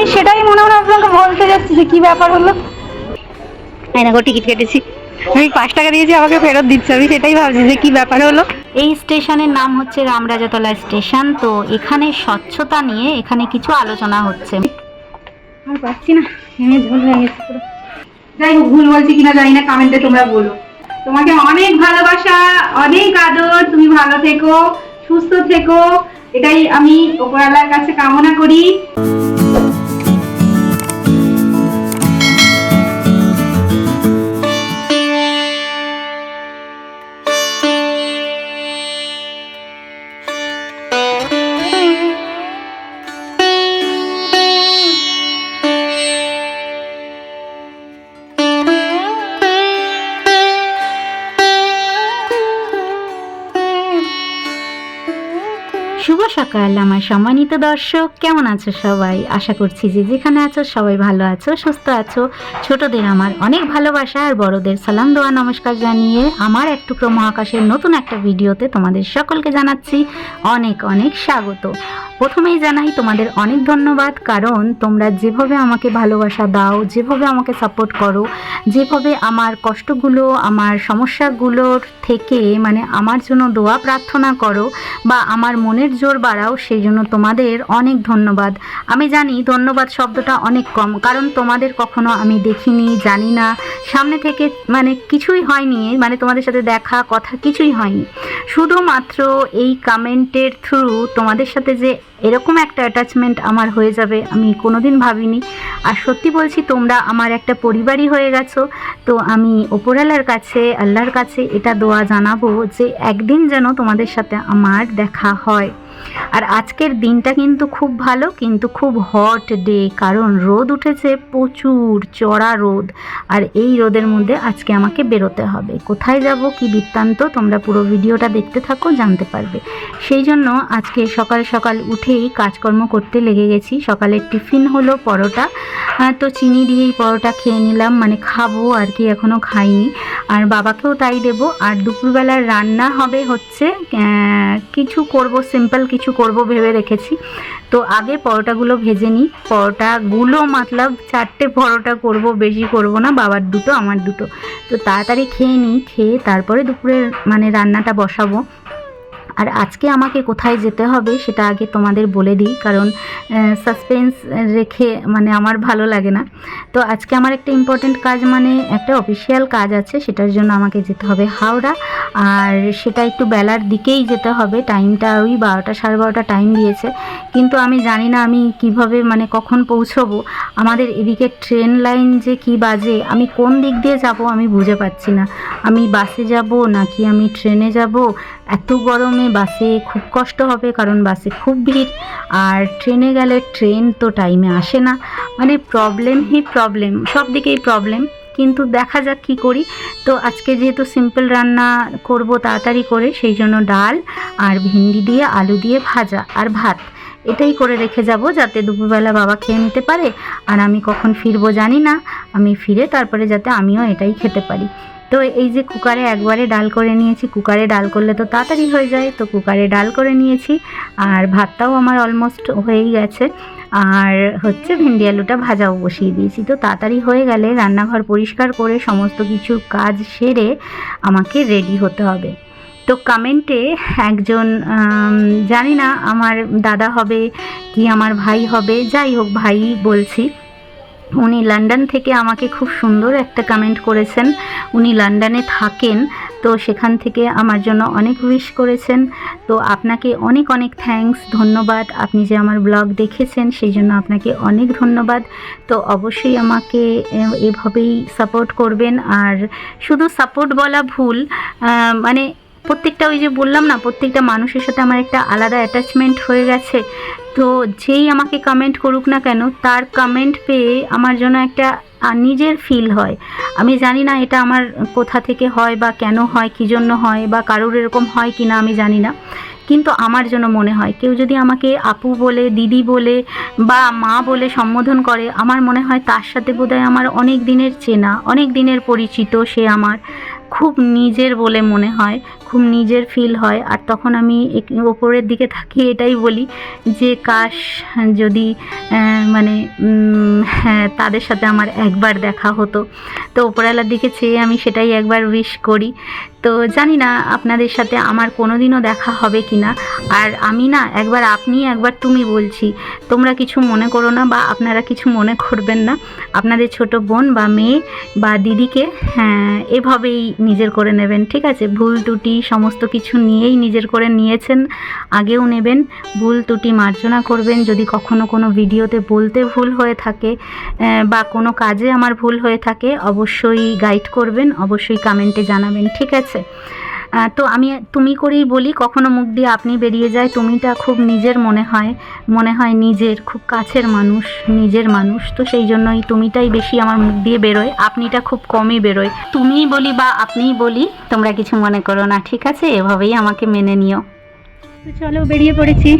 আমি সেটাই মনে মনে আপনাকে বলতে যাচ্ছি যে কি ব্যাপার হলো। এই দেখো টিকিট কেটেছি। আমি পাঁচ টাকা দিয়েছি আমাকে ফেরত দিচ্ছে। আমি সেটাই ভাবছি যে কি ব্যাপার হলো। এই স্টেশনের নাম হচ্ছে রামরাজাতলা স্টেশন তো এখানে স্বচ্ছতা নিয়ে এখানে কিছু আলোচনা হচ্ছে। আমি পাচ্ছি না ভেঙে ঝোল হয়ে গেছে যাই হোক ভুল বলছি কিনা জানি না কমেন্টে তোমরা বলো। তোমাকে অনেক ভালোবাসা অনেক আদর তুমি ভালো থেকো সুস্থ থেকো এটাই আমি ওপরওয়ালার কাছে কামনা করি। আমার সম্মানিত দর্শক, কেমন আছো সবাই? আশা করছি যে যেখানে আছো সবাই ভালো আছো, সুস্থ আছো। ছোটদের আমার অনেক ভালোবাসা আর বড়দের সালাম, দোয়া, নমস্কার জানিয়ে আমার এক টুকরো মহাকাশের নতুন একটা ভিডিওতে তোমাদের সকলকে জানাচ্ছি অনেক অনেক স্বাগত। প্রথমেই জানাই তোমাদের অনেক ধন্যবাদ, কারণ তোমরা যেভাবে আমাকে ভালোবাসা দাও, যেভাবে আমাকে সাপোর্ট করো, যেভাবে আমার কষ্টগুলো, আমার সমস্যাগুলোর থেকে মানে আমার জন্য দোয়া প্রার্থনা করো বা আমার মনের জোর বাড়াও, সেই জন্য তোমাদের অনেক ধন্যবাদ। আমি জানি ধন্যবাদ শব্দটা অনেক কম, কারণ তোমাদের কখনো আমি দেখিনি, জানি না। সামনে থেকে মানে কিছুই হয়নি মানে তোমাদের সাথে দেখা, কথা কিছুই হয়নি। শুধুমাত্র এই কমেন্টের থ্রু তোমাদের সাথে যে এরকম একটা অ্যাটাচমেন্ট আমার হয়ে যাবে, আমি কোনোদিন ভাবিনি। আর সত্যি বলছি, তোমরা আমার একটা পরিবারই হয়ে গেছো, তো আমি ওপরালার কাছে, আল্লাহর কাছে এটা দোয়া জানাব যে একদিন যেন তোমাদের সাথে আমার দেখা হয়। আর আজকের দিনটা কিন্তু খুব ভালো, কিন্তু খুব হট ডে কারণ রোদ উঠেছে, প্রচুর চড়া রোদ। আর এই রোদের মধ্যে আজকে আমাকে বেরোতে হবে। কোথায় যাব, কি বৃত্তান্ত, তোমরা পুরো ভিডিওটা দেখতে থাকো, জানতে পারবে। সেই জন্য আজকে সকাল সকাল উঠেই কাজকর্ম করতে লেগে গেছি। সকালের টিফিন হলো পরোটা। তো চিনি দিয়েই পরোটা খেয়ে নিলাম মানে খাব আর কি এখনও খাইনি। আর বাবাকেও তাই দেবো। আর দুপুরবেলার রান্না হবে হচ্ছে কিছু করব সিম্পল কিছু করব ভেবে রেখেছি। তো আগে পরোটাগুলো ভেজে নিই। পরোটাগুলো মতলব চারটে পরোটা করব, বেশি করব না, বাবার দুটো, আমার দুটো। তো তাড়াতাড়ি খেয়ে নিই, খেয়ে তারপরে দুপুরে মানে রান্নাটা বসাবো। আর আজকে আমাকে কোথায় যেতে হবে সেটা আগে তোমাদের বলে দিই, কারণ সাসপেন্স রেখে মানে আমার ভালো লাগে না। তো আজকে আমার একটা ইম্পর্টেন্ট কাজ মানে একটা অফিসিয়াল কাজ আছে, সেটার জন্য আমাকে যেতে হবে হাওড়া। আর সেটা একটু বেলার দিকেই যেতে হবে টাইমটা ওই বারোটা সাড়ে বারোটা টাইম দিয়েছে। কিন্তু আমি জানি না আমি কীভাবে মানে কখন পৌঁছবো। আমাদের এদিকে ট্রেন লাইন যে কি বাজে, আমি কোন দিক দিয়ে যাব আমি বুঝে পাচ্ছি না। আমি বাসে যাব নাকি আমি ট্রেনে যাব? এত গরমে বাসে খুব কষ্ট হবে, কারণ বাসে খুব ভিড়। আর ট্রেনে গেলে ট্রেন তো টাইমে আসে না। মানে প্রবলেমই প্রবলেম সব দিকেই প্রবলেম কিন্তু দেখা যাক কী করি। তো আজকে যেহেতু সিম্পল রান্না করব তাড়াতাড়ি করে, সেই জন্য ডাল আর ভেন্ডি দিয়ে আলু দিয়ে ভাজা আর ভাত। এটাই করে রেখে যাব যাতে দুপুরবেলা বাবা খেয়ে নিতে পারে। আর আমি কখন ফিরবো জানি না। আমি ফিরে তারপরে যাতে আমিও এটাই খেতে পারি। তো এই যে কুকারে একবারে ডাল করে নিয়েছি, কুকারে ডাল করলে তো তাড়াতাড়ি হয়ে যায়, তো কুকারে ডাল করে নিয়েছি। আর ভাতটাও আমার অলমোস্ট হয়েই গেছে। আর হচ্ছে ভেন্ডি আলুটা ভাজাও বসিয়ে দিয়েছি। তো তাড়াতাড়ি হয়ে গেলে রান্নাঘর পরিষ্কার করে সমস্ত কিছু কাজ সেরে আমাকে রেডি হতে হবে। তো কমেন্টে একজন জানি না আমার দাদা হবে কি আমার ভাই হবে, যাই হোক, ভাই বলছি। উনি লন্ডন থেকে আমাকে খুব সুন্দর একটা কমেন্ট করেছেন। উনি লন্ডনে থাকেন, তো সেখান থেকে আমার জন্য অনেক উইশ করেছেন। তো আপনাকে অনেক অনেক থ্যাঙ্কস ধন্যবাদ। আপনি যে আমার ব্লগ দেখেছেন, সেই জন্য আপনাকে অনেক ধন্যবাদ। তো অবশ্যই আমাকে এভাবেই সাপোর্ট করবেন। আর শুধু সাপোর্ট বলা ভুল মানে প্রত্যেকটা ওই যে বললাম না, প্রত্যেকটা মানুষের সাথে আমার একটা আলাদা অ্যাটাচমেন্ট হয়ে গেছে। তো যেই আমাকে কমেন্ট করুক না কেন, তার কমেন্ট পেয়ে আমার জন্য একটা নিজের ফিল হয়। আমি জানি না এটা আমার কোথা থেকে হয় বা কেন হয়, কী জন্য হয় বা কারোর এরকম হয় কি না আমি জানি না। কিন্তু আমার জন্য মনে হয়, কেউ যদি আমাকে আপু বলে, দিদি বলে বা মা বলে সম্বোধন করে, আমার মনে হয় তার সাথে বোধহয় আমার অনেক দিনের চেনা, অনেক দিনের পরিচিত সে আমার। খুব নিজের বলে মনে হয়। খুব নিজের ফিল হয়। আর তখন আমি ওপরের দিকে থাকি এটাই বলি যে, কাশ, যদি মানে হ্যাঁ তাদের সাথে আমার একবার দেখা হতো। তো ওপরওয়ালার দিকে চেয়ে আমি সেটাই একবার উইশ করি। তো জানি না আপনাদের সাথে আমার কোনো দিনও দেখা হবে কি না আর আমি না, একবার আপনি, একবার তুমি বলছি। তোমরা কিছু মনে করো না বা আপনারা কিছু মনে করবেন না। আপনাদের ছোট বোন বা মেয়ে বা দিদিকে হ্যাঁ এভাবেই নিজের করে নেবেন, ঠিক আছে? ভুল ত্রুটি সমস্ত কিছু নিয়েই নিজের করে নিয়েছেন, আগেও নেবেন। ভুল ত্রুটি মার্জনা করবেন। যদি কখনো কোনো ভিডিওতে বলতে ভুল হয়ে থাকে বা কোনো কাজে আমার ভুল হয়ে থাকে, অবশ্যই গাইড করবেন, অবশ্যই কমেন্টে জানাবেন, ঠিক আছে? তো আমি তুমি করেই বলি, কখনো মুখ দিয়ে আপনি বেরিয়ে যায়, তুমিটা খুব নিজের মনে হয় মনে হয় নিজের, খুব কাছের মানুষ, নিজের মানুষ, তো সেই জন্যই তুমিটাই বেশি আমার মুখ দিয়ে বেরোয়, আপনিটা খুব কমই বেরোয়। তুমিই বলি বা আপনিই বলি, তোমরা কিছু মনে করো না, ঠিক আছে? এভাবেই আমাকে মেনে নিও। তো চলো, বেরিয়ে পড়েছি।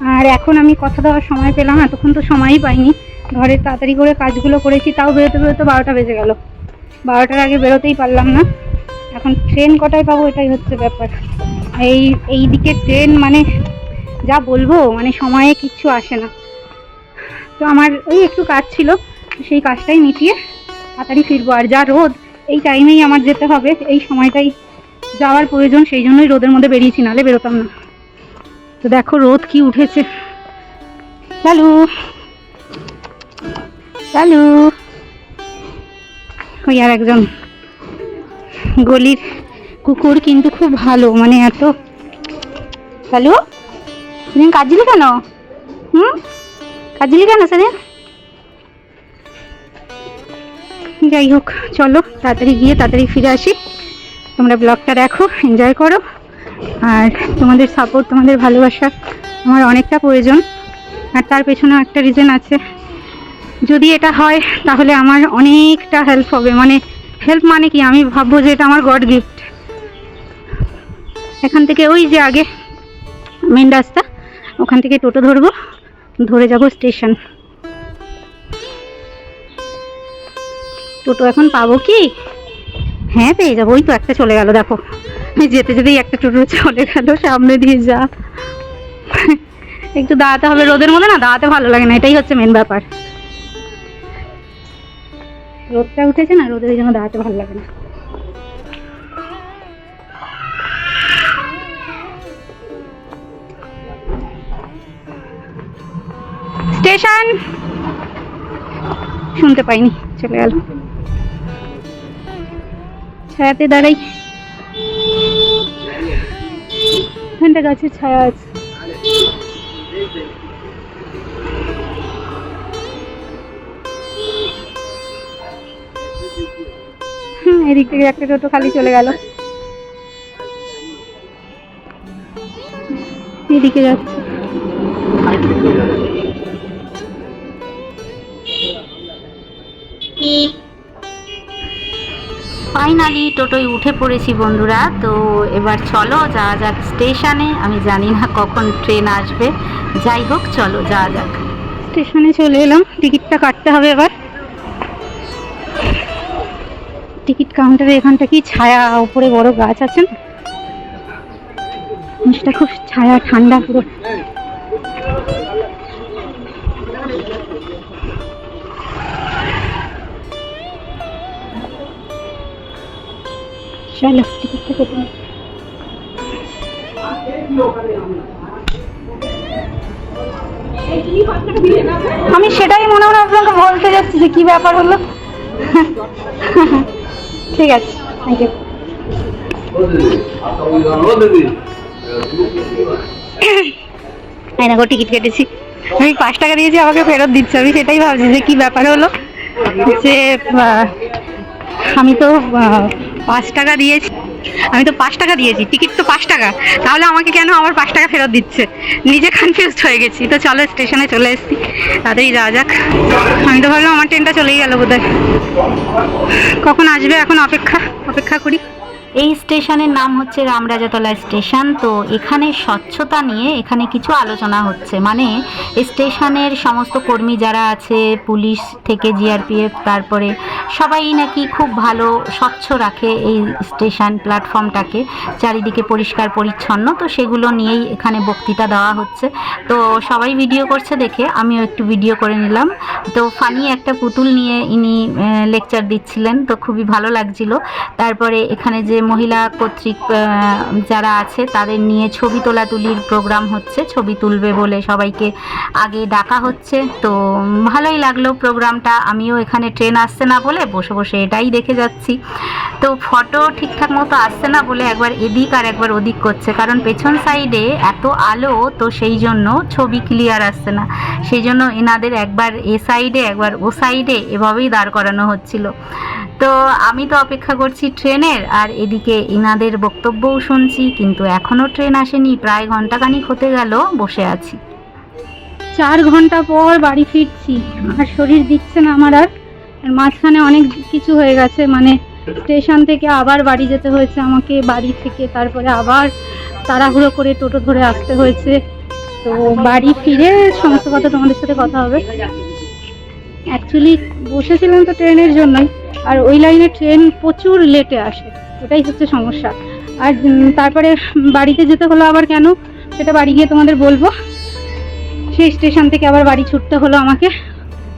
আর এখন আমি কথা দেওয়ার সময় পেলাম, এতক্ষণ তো সময়ই পাইনি। ঘরের তাড়াতাড়ি করে কাজগুলো করেছি, তাও বেরোতে বেরোতে বারোটা বেজে গেল। বারোটার আগে বেরোতেই পারলাম না। এখন ট্রেন কটায় পাবো এটাই হচ্ছে ব্যাপার। এই এই দিকে ট্রেন মানে যা বলব মানে সময়ে কিচ্ছু আসে না। তো আমার ওই একটু কাজ ছিল, সেই কাজটাই মিটিয়ে তাড়াতাড়ি ফিরবো। আর যা রোদ, এই টাইমেই আমার যেতে হবে, এই সময়টাই যাওয়ার প্রয়োজন, সেই জন্যই রোদের মধ্যে বেরিয়েছি নালে বেরোতাম না। তো দেখো রোদ কি উঠেছে। চালু চালু ওই আর একজন গলির কুকুর কিন্তু খুব ভালো মানে এত। হ্যালো? সেদিন কাজলি কেন? হুম? কাজলি কেন সেদিন? যাই হোক, চলো, তাড়াতাড়ি গিয়ে তাড়াতাড়ি ফিরে আসি। তোমরা ব্লগটা দেখো এনজয় করো। আর তোমাদের সাপোর্ট তোমাদের ভালোবাসা আমার অনেকটা প্রয়োজন। আর তার পেছনে একটা রিজন আছে। যদি এটা হয়, তাহলে আমার অনেকটা হেল্প হবে। মানে হেল্প মানে কি? আমি ভাববো যে এটা আমার গড গিফট এখান থেকে ওই যে আগে মেন রাস্তা, ওখান থেকে টোটো ধরবো, ধরে যাব স্টেশন টোটো এখন পাবো কি? হ্যাঁ পেয়ে যাব। ওই তো একটা চলে গেল, দেখো। যেতে যেতেই একটা টোটো চলে গেল সামনে দিয়ে যা। একটু দাঁড়াতে হবে রোদের মধ্যে না, দাঁড়াতে ভালো লাগে না, এটাই হচ্ছে মেন ব্যাপার। রোদটা উঠেছে না রোদের জন্য দাঁড়াতে ভালো লাগে না। স্টেশন! শুনতে পাইনি, চলে গেল। ছায়াতে দাঁড়াই। এখানটা গাছের ছায়া আছে। এদিক থেকে একটা টোটো খালি চলে গেল। এদিকে যাচ্ছে। ফাইনালি টোটোয় উঠে পড়েছি বন্ধুরা। তো এবার চলো যাওয়া যাক স্টেশনে। আমি জানি না কখন ট্রেন আসবে। যাই হোক চলো যাওয়া যাক। স্টেশনে চলে এলাম। টিকিটটা কাটতে হবে এবার। টিকিট কাউন্টারে এখানটা কি ছায়া? উপরে বড় গাছ আছে জিনিসটা খুব ছায়া, ঠান্ডা পুরো। চলো, টিকিটটা কেটে আমি সেটাই মনে মনে আপনাকে বলতে যাচ্ছি যে কি ব্যাপার হলো? ঠিক আছে থ্যাংক ইউ না টিকিট কেটেছি। আমি পাঁচ টাকা দিয়েছি, আমাকে ফেরত দিচ্ছে। আমি সেটাই ভাবছি যে কি ব্যাপার হলো। যে আমি তো পাঁচ টাকা দিয়েছি। আমি তো পাঁচ টাকা দিয়েছি, টিকিট তো পাঁচ টাকা। তাহলে আমাকে কেন আবার পাঁচ টাকা ফেরত দিচ্ছে? নিজে কনফিউজড হয়ে গেছি। তো চলো স্টেশনে চলে এসেছি। তাড়াতাড়ি যাওয়া যাক। আমি তো ভাবলাম আমার ট্রেনটা চলেই গেল বোধহয়। কখন আসবে এখন অপেক্ষা? অপেক্ষা করি। এই স্টেশনের নাম হচ্ছে রামরাজাতলা স্টেশন। তো এখানে স্বচ্ছতা নিয়ে এখানে কিছু আলোচনা হচ্ছে। মানে স্টেশনের সমস্ত কর্মী যারা আছে, পুলিশ থেকে জিআরপিএফ, তারপরে সবাই নাকি খুব ভালো, স্বচ্ছ রাখে এই স্টেশন প্ল্যাটফর্মটাকে। চারিদিকে পরিষ্কার, পরিচ্ছন্ন, তো সেগুলো নিয়েই এখানে বক্তৃতা দেওয়া হচ্ছে। তো সবাই ভিডিও করছে দেখে, আমিও একটু ভিডিও করে নিলাম। তো ফানি একটা পুতুল নিয়ে ইনি লেকচার দিচ্ছিলেন, তো খুবই ভালো লাগছিল। তারপরে এখানে যে মহিলা কর্তৃক যারা আছে, তাদের নিয়ে ছবি তোলাতুলির প্রোগ্রাম হচ্ছে। ছবি তুলবে বলে সবাইকে আগে ডাকা হচ্ছে। তো ভালোই লাগল প্রোগ্রামটা আমিও এখানে ট্রেন আসছে না বলে বসে বসে এটাই দেখে যাচ্ছি। তো ফটো ঠিকঠাক মতো আসছে না বলে একবার এদিক আর একবার ওদিক করছে। কারণ পেছন সাইডে এত আলো, তো সেই জন্য ছবি ক্লিয়ার আসছে না। সেই জন্য এনাদের একবার এ সাইডে একবার ও সাইডে এভাবেই দাঁড় করানো হচ্ছিল। তো আমি তো অপেক্ষা করছি ট্রেনের, আর এদিকে ইনাদের বক্তব্যও শুনছি, কিন্তু এখনও ট্রেন আসেনি, প্রায় ঘন্টাখানিক হতে গেল, বসে আছি। চার ঘণ্টা পর বাড়ি ফিরছি, আর শরীর দিচ্ছে না আমার আর। মাঝখানে অনেক কিছু হয়ে গেছে মানে স্টেশন থেকে আবার বাড়ি যেতে হয়েছে আমাকে, বাড়ি থেকে তারপরে আবার তাড়াহুড়ো করে টোটো ধরে আসতে হয়েছে। তো বাড়ি ফিরে সমস্ত কথা তোমাদের সাথে কথা হবে। অ্যাকচুয়ালি বসেছিলাম তো ট্রেনের জন্যই। আর ওই লাইনে ট্রেন প্রচুর লেটে আসে, এটাই হচ্ছে সমস্যা। আর তারপরে বাড়িতে যেতে হলো আবার কেন? সেটা বাড়ি গিয়ে তোমাদের বলব। সেই স্টেশন থেকে আবার বাড়ি ছুটতে হলো আমাকে।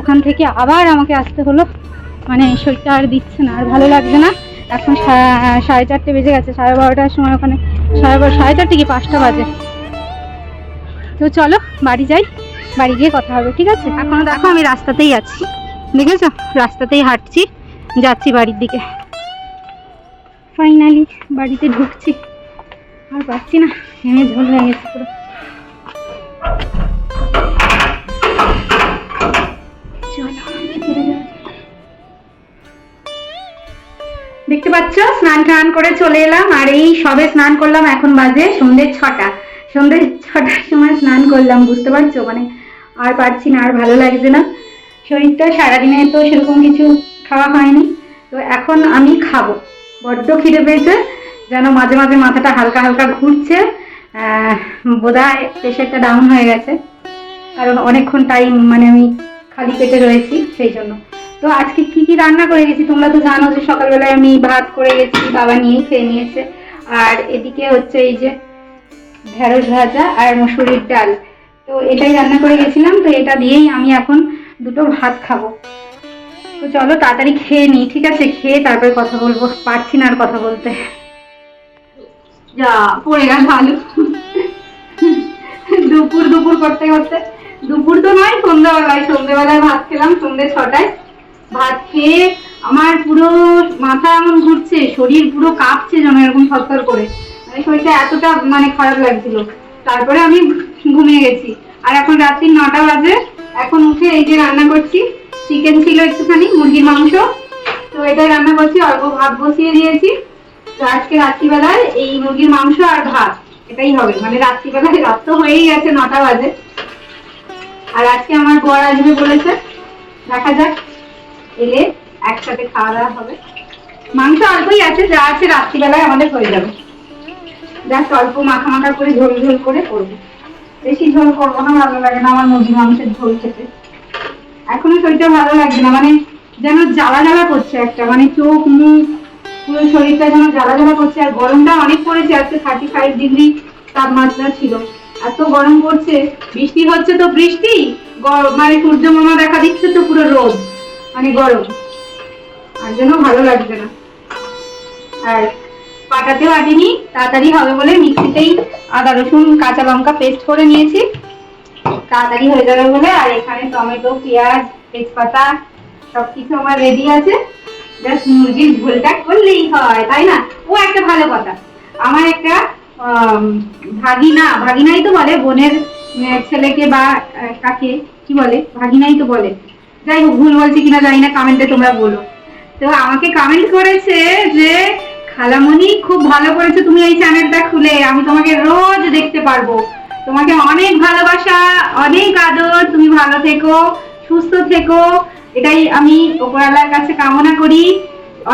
ওখান থেকে আবার আমাকে আসতে হলো। মানে শরীরটা আর দিচ্ছে না, আর ভালো লাগছে না। এখন সাড়ে চারটে বেজে গেছে, সাড়ে বারোটার সময় ওখানে, সাড়ে বারো, সাড়ে চারটে কি পাঁচটা বাজে। তো চলো, বাড়ি যাই, বাড়ি গিয়ে কথা হবে, ঠিক আছে? এখনও দেখো আমি রাস্তাতেই আছি। দেখেছ? রাস্তাতেই হাঁটছি। যাচ্ছি বাড়ির দিকে। ফাইনালি বাড়িতে ঢুকছি। আর পাচ্ছি না হেমে ঝোল হয়ে গেছে পুরো। দেখতে পাচ্ছ, স্নান টান করে চলে এলাম, আর এই সবে স্নান করলাম এখন বাজে সন্ধ্যে ছটা। সন্ধ্যে ছটার সময় স্নান করলাম, বুঝতে পারছ? মানে আর পারছি না, আর ভালো লাগছে না। শরীরটা সারাদিনে তো সেরকম কিছু খাওয়া হয়নি। তো এখন আমি খাব। বড্ড খিদে পেয়েছে, যেন মাঝে মাঝে মাথাটা হালকা হালকা ঘুরছে বোধ হয় প্রেশারটা ডাউন হয়ে গেছে। কারণ অনেকক্ষণ টাইম মানে আমি খালি পেটে রয়েছি সেই জন্য। তো আজকে কি কি রান্না করে গেছি তোমরা তো জানো যে সকালবেলায় আমি ভাত করে গেছি, বাবা নিয়েই খেয়ে নিয়েছে। আর এদিকে হচ্ছে এই যে ঢেঁড়স ভাজা আর মুসুরির ডাল। তো এটাই রান্না করে গেছিলাম, তো এটা দিয়েই আমি এখন দুটো ভাত খাব। তো চলো তাড়াতাড়ি খেয়ে নিই ঠিক আছে? খেয়ে তারপরে কথা বলব। পারছি না আর কথা বলতে। যা, পড়ে গেল আলু। দুপুর দুপুর করতে করতে। দুপুর তো নয়, সন্ধ্যাবেলায়। সন্ধ্যাবেলায় ভাত খেলাম সন্ধ্যে ছটায়। ভাত খেয়ে আমার পুরো মাথা এমন ঘুরছে, শরীর পুরো কাঁপছে যেন এরকম থরথর করে। মানে শরীরটা এতটা মানে খারাপ লাগছিল। তারপরে আমি ঘুমিয়ে গেছি। আর এখন রাত্রি নটা বাজে। এখন উঠে এই যে রান্না করছি। চিকেন ছিল একটুখানি, মুরগির মাংস। তো এটাই রান্না করছি, অল্প ভাত বসিয়ে দিয়েছি। তো আজকে রাত্রিবেলায় এই মুরগির মাংস আর ভাত, এটাই হবে। মানে রাত্রিবেলায় রাত তো হয়েই গেছে নটা বাজে। আর আজকে আমার বর আসবে বলেছে। দেখা যাক, এলে একসাথে খাওয়া দাওয়া হবে। মাংস অল্পই আছে, যা আছে রাত্রিবেলায় আমাদের হয়ে যাবে। জাস্ট অল্প মাখা মাখা করে ঝোল ঝোল করে করব। বেশি ঝোল করব না, ভালো লাগে না আমার মুরগির মাংসের ঝোল খেতে। এখনও শরীরটা ভালো লাগছে না মানে যেন জ্বালা জ্বালা করছে একটা মানে চোখ, মুখ, পুরো শরীরটা যেন জ্বালা জ্বালা করছে, আর গরমটা অনেক পড়েছে, আজকে থার্টি ফাইভ ডিগ্রি তাপমাত্রা ছিল। এত গরম পড়ছে, বৃষ্টি হচ্ছে তো বৃষ্টি মানে সূর্য মামা দেখা দিচ্ছে তো পুরো রোদ মানে গরম। আর জন্য ভালো লাগছে না। আর পাটাতেও আটিনি, তাড়াতাড়ি হবে বলে মিক্সিতেই আদা রসুন, কাঁচা লঙ্কা পেস্ট করে নিয়েছি। তাড়াতাড়ি হয়ে যাবে বলে, আর এখানে টমেটো, পেঁয়াজ, তেজপাতা সবকিছু আমার রেডি আছে। জাস্ট মুরগির ঝোলটা করলেই হয়, তাই না? ও একটা ভালো কথা। আমার একটা ভাগিনা, ভাগিনাই তো বলে, বোনের ছেলেকে বা কাকে, কি বলে? ভাগিনাই তো বলে। যাই হোক, ভুল বলছি কিনা জানি না কমেন্টে তোমরা বলো। তো আমাকে কমেন্ট করেছে যে, খালামণি, খুব ভালো করেছ তুমি এই চ্যানেলটা খুলে, আমি তোমাকে রোজ দেখতে পারব। তোমাকে অনেক ভালোবাসা, অনেক আদর, তুমি ভালো থেকো, সুস্থ থেকো। এটাই আমি ওপরওয়ালার কাছে কামনা করি।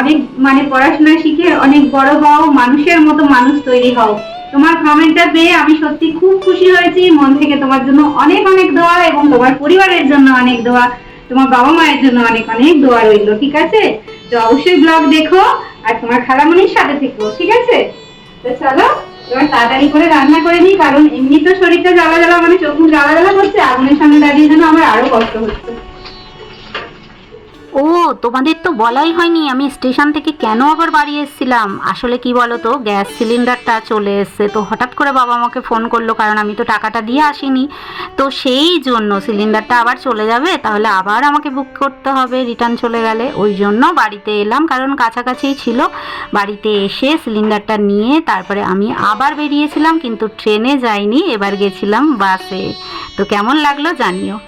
অনেক মানে পড়াশোনা শিখে অনেক বড় হও, মানুষের মতো মানুষ তৈরি হও। তোমার কমেন্টটা পেয়ে আমি সত্যি খুব খুশি হয়েছি। মন থেকে তোমার জন্য অনেক অনেক দোয়া এবং তোমার পরিবারের জন্য অনেক দোয়া। তোমার বাবা মায়ের জন্য অনেক অনেক দোয়া রইল, ঠিক আছে? তো অবশ্যই ব্লগ দেখো আর তোমার খালামণির সাথে থেকো, ঠিক আছে? তো চলো। এবার তাড়াতাড়ি করে রান্না করে নিই, কারণ এমনি তো শরীরটা জ্বালা জ্বালা মানে চোখ জ্বালা জ্বালা করছে, আগুনের সামনে দাঁড়িয়ে যেন আমার আরও কষ্ট হচ্ছে। ও, তোমাদের তো বলাই হয়নি, আমি স্টেশন থেকে কেন আবার বাড়ি এসেছিলাম? আসলে কি বলো তো গ্যাস সিলিন্ডারটা চলে এসছে, তো হঠাৎ করে বাবা আমাকে ফোন করল, কারণ আমি তো টাকাটা দিয়ে আসিনি। তো সেই জন্য সিলিন্ডারটা আবার চলে যাবে, তাহলে আবার আমাকে বুক করতে হবে রিটার্ন চলে গেলে। ওই জন্য বাড়িতে এলাম, কারণ কাছাকাছিই ছিল। বাড়িতে এসে সিলিন্ডারটা নিয়ে তারপরে আমি আবার বেরিয়েছিলাম, কিন্তু ট্রেনে যাইনি, এবার গেছিলাম বাসে। তো কেমন লাগল জানিও।